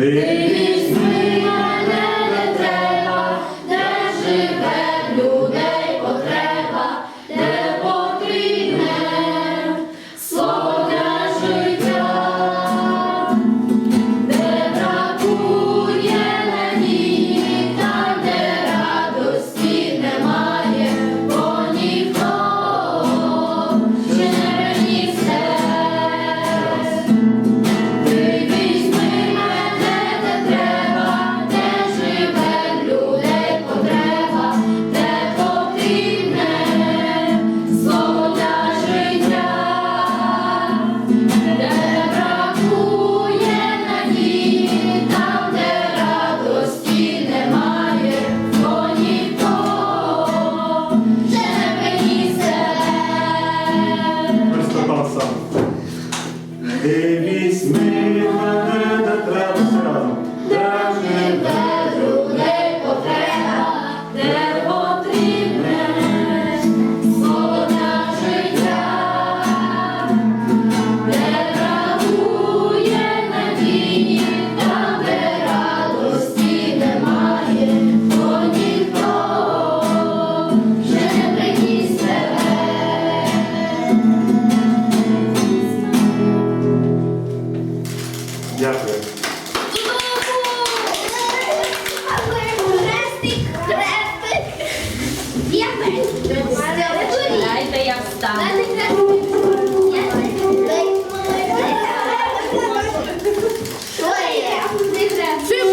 They Devi Дякую. Дайте я встану. Що є? Чи